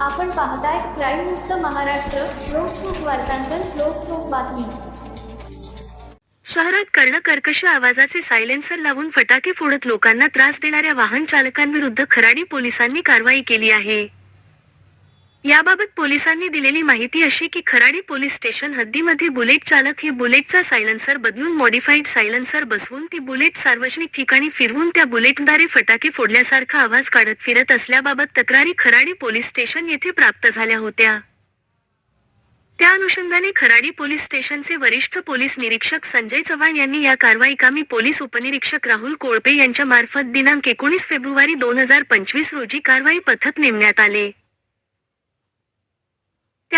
आपण पाहताय क्राईम मुक्त महाराष्ट्र लोकसुख वार्तांकन लोकसुख बातमी. शहरात कर्णकर्कश आवाजाचे सायलेन्सर लावून फटाके फोडत लोकांना त्रास देणाऱ्या वाहन चालकांविरुद्ध खराडी पोलिसांनी कारवाई केली आहे. याबाबत पोलिसांनी दिलेली माहिती अशी की खराडी पोलीस स्टेशन हद्दीमध्ये बुलेट चालक हे बुलेटचा सायलन्सर बदलून मॉडिफाईड सायलन्सर बसवून ती बुलेट सार्वजनिक ठिकाणी फिरवून त्या बुलेटद्वारे फटाके फोडल्यासारखा आवाज काढत फिरत असल्याबाबत तक्रारी खराडी पोलीस स्टेशन येथे प्राप्त झाल्या होत्या. त्या अनुषंगाने खराडी पोलीस स्टेशनचे वरिष्ठ पोलीस निरीक्षक संजय चव्हाण यांनी या कारवाईकामी पोलीस उपनिरीक्षक राहुल कोळपे यांच्या मार्फत दिनांक एकोणीस फेब्रुवारी दोन हजार पंचवीस रोजी कारवाई पथक नेमण्यात आले.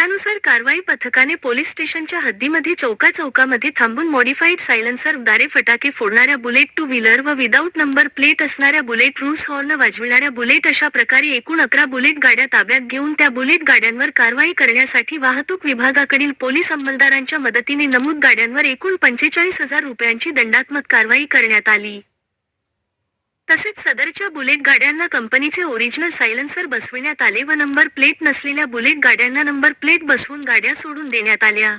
त्यानुसार कारवाई पथकाने पोलीस स्टेशनच्या हद्दीमध्ये चौका चौकामध्ये थांबून मॉडिफाईड सायलेन्सर दारे फटाके फोडणाऱ्या बुलेट टू व्हीलर व विदाऊट नंबर प्लेट असणाऱ्या बुलेट रूस हॉर्न वाजविणाऱ्या बुलेट अशा प्रकारे एकूण अकरा बुलेट गाड्या ताब्यात घेऊन त्या बुलेट गाड्यांवर कारवाई करण्यासाठी वाहतूक विभागाकडील पोलीस अंमलदारांच्या मदतीने नमूद गाड्यांवर एकूण पंचेचाळीस हजार रुपयांची दंडात्मक कारवाई करण्यात आली. तसेच सदरच्या बुलेट गाड्यांना कंपनीचे ओरिजिनल सायलेन्सर बसविण्यात आले व नंबर प्लेट नसलेल्या बुलेट गाड्यांना नंबर प्लेट बसवून गाड्या सोडून देण्यात आल्या.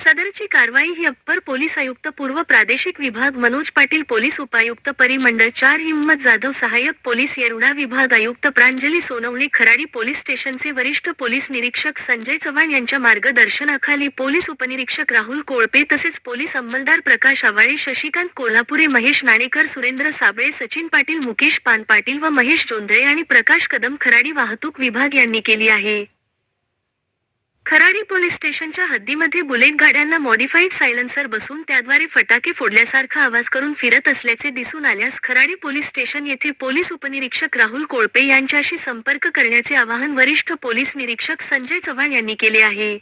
सदरची कारवाई ही अप्पर पोलीस आयुक्त पूर्व प्रादेशिक विभाग मनोज पाटील पोलीस उपायुक्त परिमंडळ चार हिम्मत जाधव सहाय्यक पोलीस येरुणा विभाग आयुक्त प्रांजली सोनवणे खराडी पोलीस स्टेशनचे वरिष्ठ पोलीस निरीक्षक संजय चव्हाण यांच्या मार्गदर्शनाखाली पोलीस उपनिरीक्षक राहुल कोळपे तसेच पोलीस अंमलदार प्रकाश आवाळे शशिकांत कोल्हापुरे महेश नाणेकर सुरेंद्र साबळे सचिन पाटील मुकेश पान पाटील व महेश जोंधळे आणि प्रकाश कदम खराडी वाहतूक विभाग यांनी केली आहे. खराडी पोलीस स्टेशनच्या हद्दीमध्ये बुलेट गाड्यांना मॉडिफाईड सायलन्सर बसून त्याद्वारे फटाके फोडल्यासारखा आवाज करून फिरत असल्याचे दिसून आल्यास खराडी पोलीस स्टेशन येथे पोलीस उपनिरीक्षक राहुल कोळपे यांच्याशी संपर्क करण्याचे आवाहन वरिष्ठ पोलीस निरीक्षक संजय चव्हाण यांनी केले आहे.